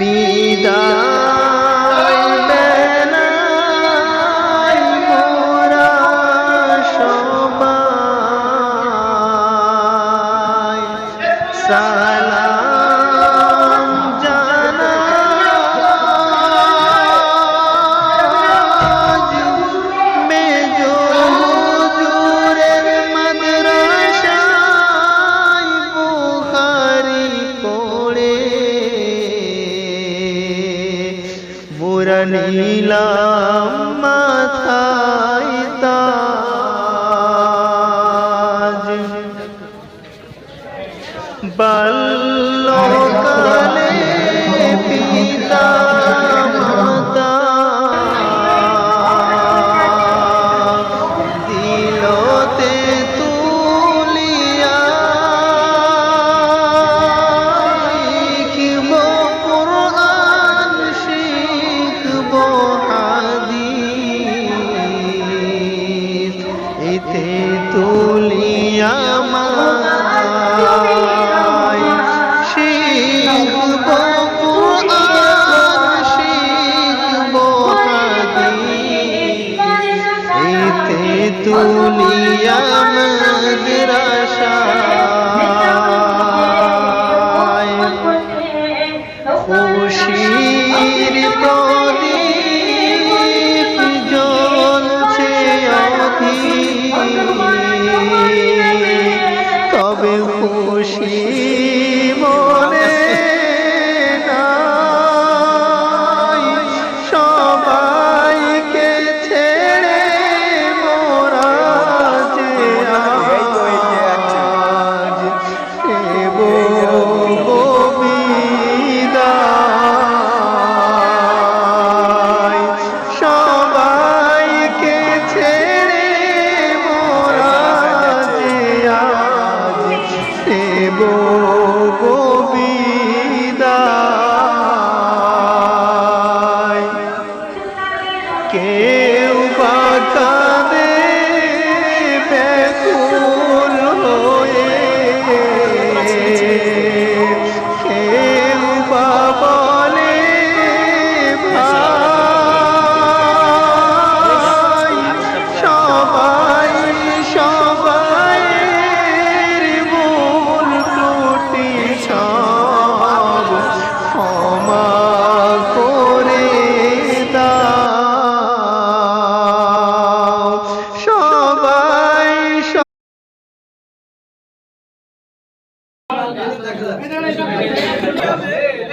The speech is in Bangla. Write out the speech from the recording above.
বিদায় বেলায় মোরা সবাই। সালাম নিলাম মাথায় তাজ। বাল হইতে তুলিয়া শিখব শিখব হইতে তুলিয়া মদরাশা খুশির তো খুশি। 기도 দেখা যাবে